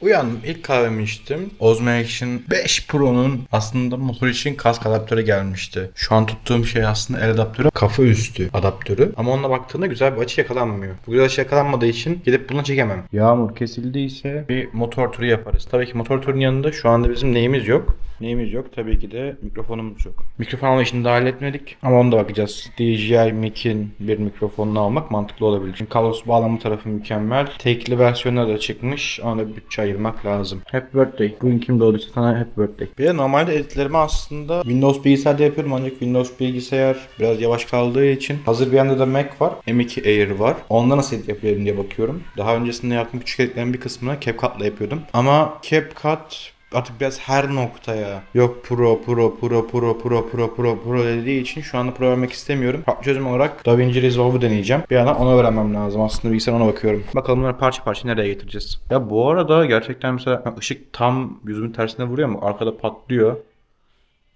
Uyandım ilk kahvemi içtim. Osmo Action 5 Pro'nun aslında motor için kask adaptörü gelmişti. Şu an tuttuğum şey aslında el adaptörü kafa üstü adaptörü. Ama onunla baktığında güzel bir açı yakalanmıyor. Bu güzel açı yakalanmadığı için gidip bunu çekemem. Yağmur kesildiyse bir motor turu yaparız. Tabii ki motor turunun yanında şu anda bizim neyimiz yok? Neyimiz yok? Tabii ki de mikrofonumuz yok. Mikrofon işini dahil etmedik ama onu da bakacağız. DJI Mic'in bir mikrofonunu almak mantıklı olabilir. Çünkü kablosuz bağlama tarafı mükemmel. Tekli versiyonları da çıkmış. Ona da bütçe ayırmak lazım. Happy birthday. Bugün kim doğduysa sana happy birthday. Bir de normalde editlerimi aslında Windows bilgisayarda yapıyorum ancak Windows bilgisayar biraz yavaş kaldığı için hazır bir yanda da Mac var. M2 Air var. Onda nasıl edit yapıyorum diye bakıyorum. Daha öncesinde yaptığım küçük editlerin bir kısmını CapCut'la yapıyordum. Ama CapCut artık biraz her noktaya yok pro pro pro pro pro pro pro pro dediği için şu anda pro vermek istemiyorum. Farklı çözüm olarak DaVinci Resolve'u deneyeceğim. Bir yandan ona öğrenmem lazım. Aslında bilgisayar ona bakıyorum. Bakalım bunları parça parça nereye getireceğiz. Ya bu arada gerçekten mesela ışık tam yüzümün tersine vuruyor mu? Arkada patlıyor.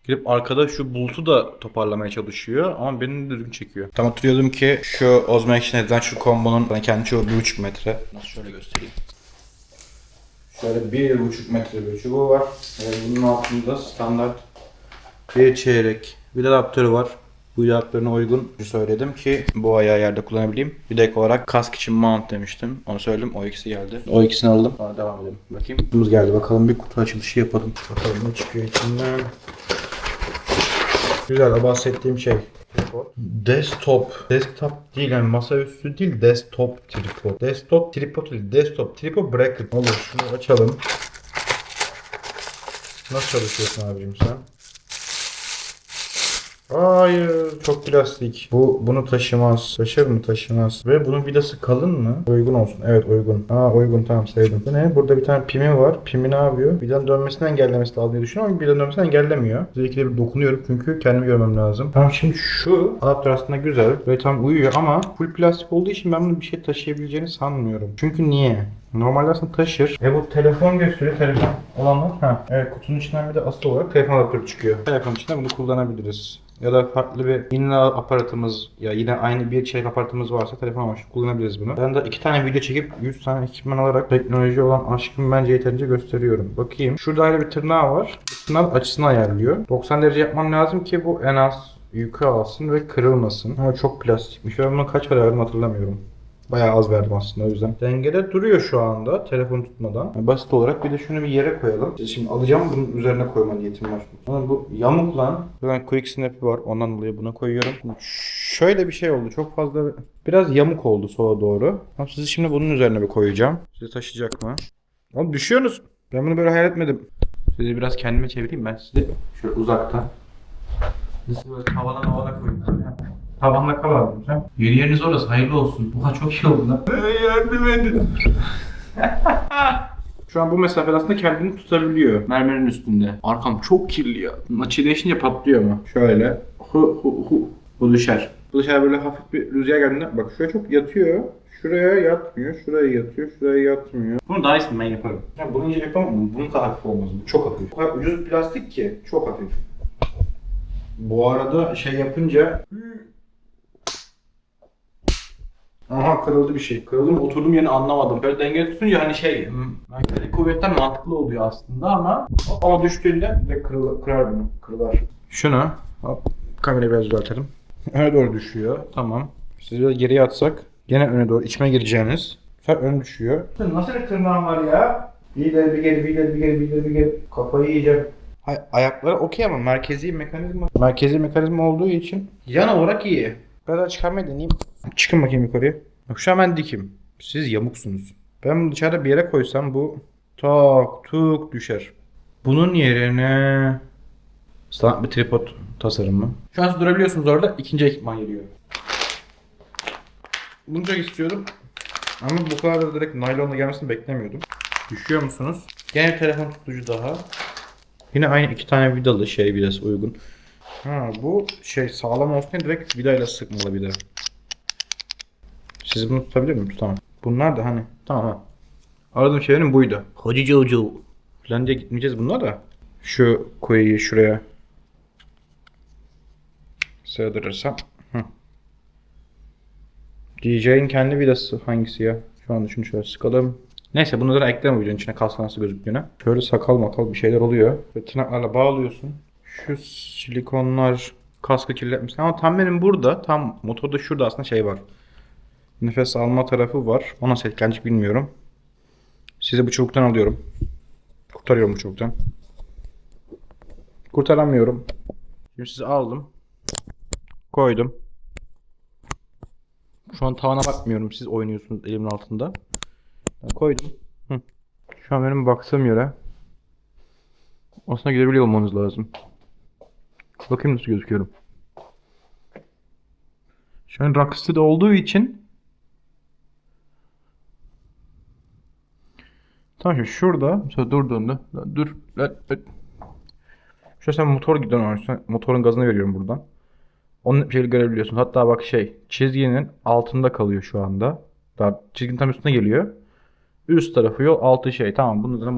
Gidip arkada şu bulutu da toparlamaya çalışıyor ama beni düzgün çekiyor. Tam hatırlıyordum ki şu Osmo Action Adventure Combo'nun kendi çubuğu 1.5 metre. Nasıl şöyle göstereyim. Şöyle bir buçuk metre bir çubuğu var. Yani bunun altında standart bir çeyrek bir adaptörü var. Bu adaptörüne uygun söyledim ki bu ayağı yerde kullanabileyim. Bir de olarak kask için mount demiştim. Onu söyledim. O ikisi geldi. O ikisini aldım. Sonra devam edelim. Bakayım. Kutumuz geldi. Bakalım bir kutu açılışı yapalım. Bakalım ne çıkıyor içinden. Güzel. Bahsettiğim şey. Tripod. Desktop. Desktop değil yani masaüstü değil desktop tripod. Desktop tripod değil desktop tripod bracket. Olur şunu açalım. Nasıl çalışıyorsun abicim sen? Hayır çok plastik. Bu bunu taşımaz. Taşır mı taşımaz. Ve bunun vidası kalın mı? Uygun olsun. Evet uygun. Aa uygun tamam sevdim. Bu ne? Burada bir tane pimi var. Pimi ne yapıyor? Vidanın dönmesini engellemesi lazım diye düşünüyorum ama vidanın dönmesini engellemiyor. Özellikle bir dokunuyorum çünkü kendimi görmem lazım. Tamam şimdi şu adaptör aslında güzel ve tam uyuyor ama full plastik olduğu için ben bunu bir şey taşıyabileceğini sanmıyorum. Çünkü niye? Normalde aslında taşır. E bu telefon gösteriyor. Telefon olanlar. Ha. Evet kutunun içinden bir de asıl olarak telefon adaptörü çıkıyor. Telefon içinde bunu kullanabiliriz. Ya da farklı bir yine aparatımız ya yine aynı bir çeyrek aparatımız varsa telefon amaçlı kullanabiliriz bunu. Ben de iki tane video çekip 100 tane ekipman alarak teknoloji olan aşkımı bence yeterince gösteriyorum. Bakayım. Şurada ayrı bir tırnağı var. Bu tırnağın açısını ayarlıyor. 90 derece yapmam lazım ki bu en az yükü alsın ve kırılmasın. Ama çok plastikmiş. Ben bunu kaç para verdim hatırlamıyorum. Bayağı az verdim aslında o yüzden. Dengede duruyor şu anda telefonu tutmadan. Yani basit olarak bir de şunu bir yere koyalım. Şimdi alacağım bunun üzerine koyma niyetim var. Ama bu yamuk lan. Ben quick snap'i var ondan dolayı buna koyuyorum. Şöyle bir şey oldu çok fazla biraz yamuk oldu sola doğru. Ama sizi şimdi bunun üzerine bir koyacağım. Sizi taşıyacak mı? Oğlum düşüyorsunuz. Ben bunu böyle hayal etmedim. Sizi biraz kendime çevireyim ben sizi şöyle uzaktan. Sizi böyle havadan havada koyayım. Tavanla kalalım sen. Yeni yeriniz orası hayırlı olsun. Oha çok iyi oldu lan. yardım edin. Şu an bu mesafede aslında kendini tutabiliyor. Mermerin üstünde. Arkam çok kirli ya. Açı değişince patlıyor mu? Şöyle. Hu hu hu. Bu düşer. Bu dışarı böyle hafif bir rüzgar geldiğinde bak şuraya çok yatıyor. Şuraya yatmıyor, şuraya yatıyor, şuraya yatmıyor. Bunu daha iyisini ben yaparım. Ya bunu ince yapamam mı? Bunun da hafif olmaz. Bu çok hafif. O kadar ucuz plastik ki çok hafif. Bu arada şey yapınca Aha kırıldı bir şey. Kırıldı mı oturduğum yerini anlamadım. Böyle dengeli tutunca hani şey merkezi kuvvetten mantıklı oluyor aslında ama ama düştüğünde de kırıl, kırar bunu. Kırılar. Şunu hop kamerayı biraz düzeltelim. Öne doğru düşüyor. Tamam. Siz biraz geriye atsak gene öne doğru içime gireceğiniz. Sefer ön düşüyor. Nasıl bir tırnağım var ya? Bir ileri bir geri bir ileri bir geri bir ileri bir geri. Kafayı yiyeceğim. Ay, ayakları okey ama merkezi mekanizma merkezi mekanizma olduğu için yan olarak iyi. Biraz çıkarmayı deneyeyim. Çıkın bakayım yukarıya. Bak şu an ben dikim. Siz yamuksunuz. Ben bunu dışarıda bir yere koysam bu tak tuk düşer. Bunun yerine standart bir tripod tasarımı. Şu an durabiliyorsunuz orada. ikinci ekipman geliyor. Bunu çok istiyordum. Ama bu kadar da direkt naylonla gelmesini beklemiyordum. Düşüyor musunuz? Gene bir telefon tutucu daha. Yine aynı iki tane vidalı şey vidası uygun. Ha bu şey sağlam olsun diye direkt vidayla sıkmalı bir de. Siz bunu tutabilir miyim? Tutamam. Bunlar da hani tamam ha. Aradığım şey benim buydu. Cıvcıv. Falan diye gitmeyeceğiz bunlar da. Şu koyayı şuraya sığdırırsam. Hı. DJ'in kendi vidası hangisi ya? Şu anda şunu şöyle sıkalım. Neyse bunu da ekleme videonun içine kask nasıl gözüktüğüne. Şöyle sakal makal bir şeyler oluyor. Ve tırnaklarla bağlıyorsun. Şu silikonlar kaskı kirletmiş. Ama tam benim burada tam motorda şurada aslında şey var. Nefes alma tarafı var. O nasıl bilmiyorum. Size bu çubuktan alıyorum. Kurtarıyorum bu çubuktan. Kurtaramıyorum. Şimdi sizi aldım. Koydum. Şu an tavana bakmıyorum. Siz oynuyorsunuz elimin altında. Koydum. Hı. Şu an benim baktığım yere aslında gidebiliyor olmanız lazım. Bakayım nasıl gözüküyorum. Şu an Rocksteady olduğu için Tamam şimdi şurada mesela durduğunda dur. Şurada sen motor gidiyorsun. Motorun gazını veriyorum buradan. Onun bir şeyi görebiliyorsun. Hatta bak şey çizginin altında kalıyor şu anda. Daha çizginin tam üstüne geliyor. Üst tarafı yol altı şey. Tamam bunu da